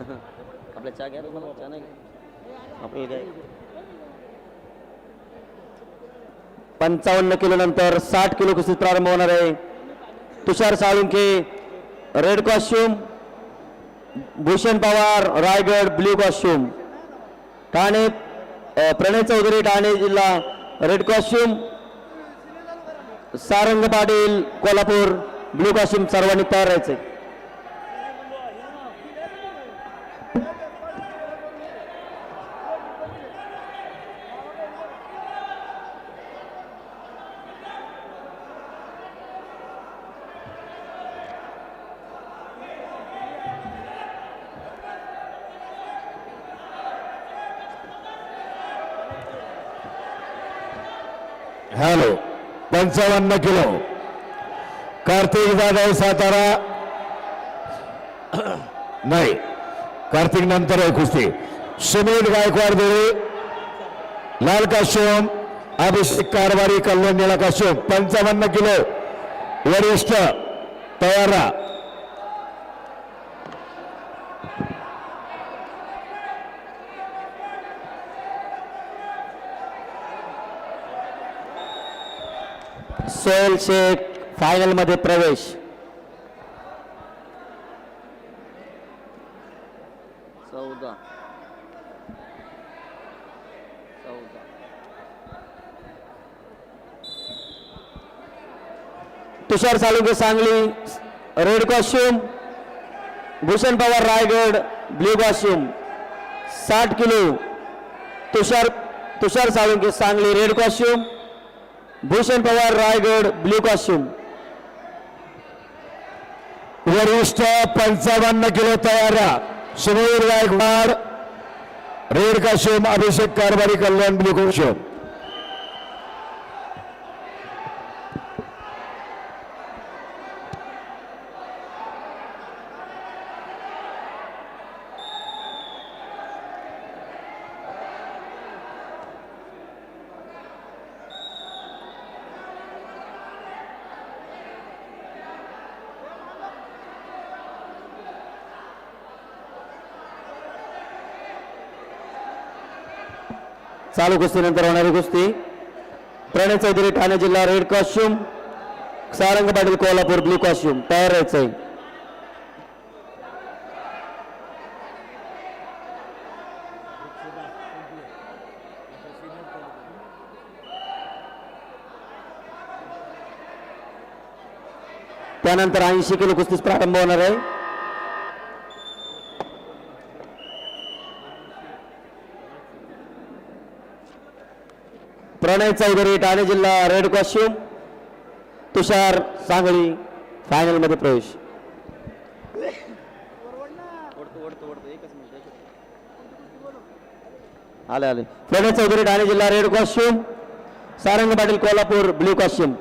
आपल्या चहा घ्या तुम्हाला चहा नाही आपल्याला काय पंचावन्न किलो नंतर साठ किलो कुस्तीत प्रारंभ होणार आहे. Tushar Salunke red costume Bhushan Pawar Raigad blue costume Thane Pranay Chaudhari Thane जिल्हा red costume Sarang Patil Kolhapur blue costume सर्वांनी तयार राहायचे हॅलो पंचावन्न किलो. कार्तिक जाधव सातारा. नाही कार्तिक नंतर आहे कुस्ती सुनील गायकवाड देवी लाल काश्यम अभिषेक कारभारी कल्याण निळा काश्यम पंचावन्न किलो. वरिष्ठ तयार. राहा सोहेल शेख फायनलमध्ये प्रवेश. चौदा. चौदा. Tushar Salunke Sangli red costume Bhushan Pawar Raigad blue costume साठ kilo. Tushar Tushar Salunke Sangli red costume Bhushan Pawar Raigad blue costume वरिष्ठ पंचावन्न किलो तयार राहा Sunil Gaikwad red costume Abhishek Karbhari Kalyan blue costume चालू कुस्तीनंतर होणारी कुस्ती. प्रणय चौधरी ठाणे जिल्हा red costume Sarang Patil Kolhapur blue costume तयार राहायचंय त्यानंतर ऐंशी किलो कुस्तीस प्रारंभ होणार आहे. प्रणय चौधरी ठाणे जिल्हा रेड कॉस्ट्युम तुषार सांगली फायनलमध्ये प्रवेश. आले आले. प्रणय चौधरी ठाणे जिल्हा red costume Sarang Patil Kolhapur blue costume